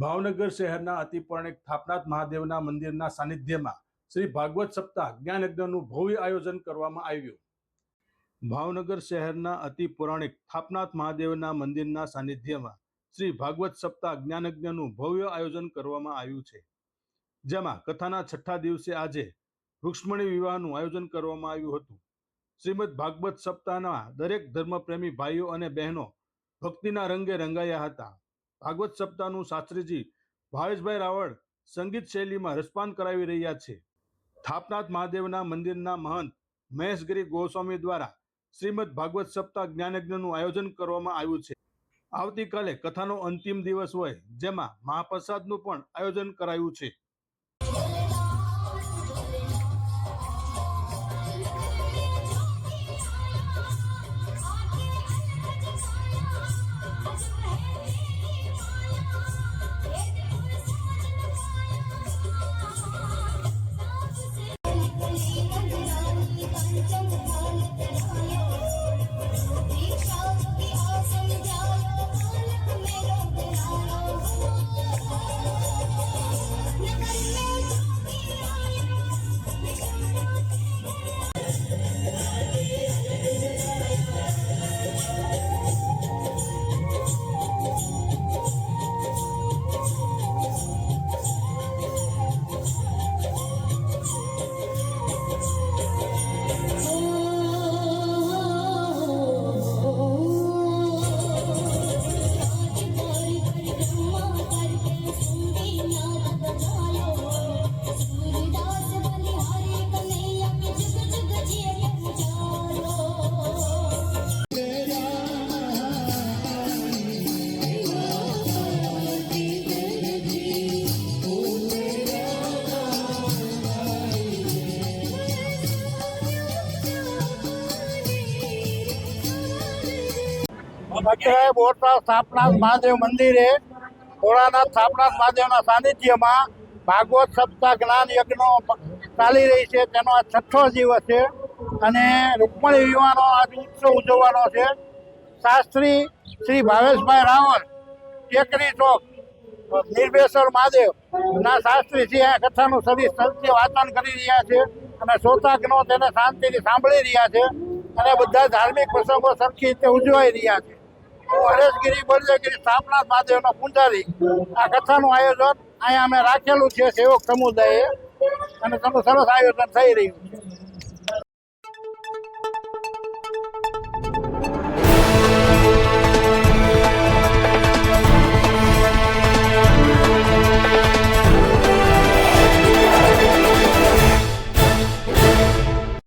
ભાવનગર શહેરના અતિ થાપનાથ મહાદેવના મંદિરના સાનિધ્યમાં શ્રી ભાગવત સપ્તાહ જ્ઞાન યજ્ઞનું ભવ્ય આયોજન કરવામાં આવ્યું. ભાવનગર શહેરના અતિ પૌરાણિક થાપનાથ મહાદેવના મંદિરના સાનિધ્યમાં શ્રી ભાગવત સપ્તાહ જ્ઞાન ભવ્ય આયોજન કરવામાં આવ્યું છે. જેમાં કથાના છઠ્ઠા દિવસે આજે રૂક્ષ્મણી વિવાહનું આયોજન કરવામાં આવ્યું હતું. શ્રીમદ ભાગવત સપ્તાહના દરેક ધર્મપ્રેમી ભાઈઓ અને બહેનો ભક્તિના રંગે રંગાયા હતા. ભાગવત સપ્તાહનું શાસ્ત્રીજી ભાવેશભાઈ રાવળ સંગીત શૈલીમાં રસપાન કરાવી રહ્યા છે. થાપનાથ મહાદેવના મંદિરના મહંત મહેશગીરી ગોસ્વામી દ્વારા શ્રીમદ ભાગવત સપ્તાહ જ્ઞાનયજ્ઞનું આયોજન કરવામાં આવ્યું છે. આવતીકાલે કથાનો અંતિમ દિવસ હોય, જેમાં મહાપ્રસાદનું પણ આયોજન કરાયું છે. અત્યારે બોરસા સ્થાપનાથ મહાદેવ મંદિરે, ભોળાનાથ સ્થાપનાથ મહાદેવના સાનિધ્યમાં ભાગવત સપ્તાહ જ્ઞાન યજ્ઞો ચાલી રહી છે. તેનો આ છઠ્ઠો દિવસ છે અને રૂકમણી વિવાહનો આજ ઉત્સવ ઉજવવાનો છે. શાસ્ત્રી શ્રી ભાવેશભાઈ રાવલ ટેકરી ચોક નિર્ભેશ્વર મહાદેવ ના શાસ્ત્રી છે. આ કથાનું સદી સત્ય વાંચન કરી રહ્યા છે અને શ્રોતાગણો તેને શાંતિથી સાંભળી રહ્યા છે અને બધા ધાર્મિક પ્રસંગો સરખી રીતે ઉજવાઈ રહ્યા છે. હરેશગીરી બળદેવગીરી સ્થાપના મહાદેવનો પૂંજારી. આ કથાનું આયોજન અહીંયા અમે રાખેલું છે સેવક સમુદાયે. અને તેનું સરસ આયોજન થઈ રહ્યું છે.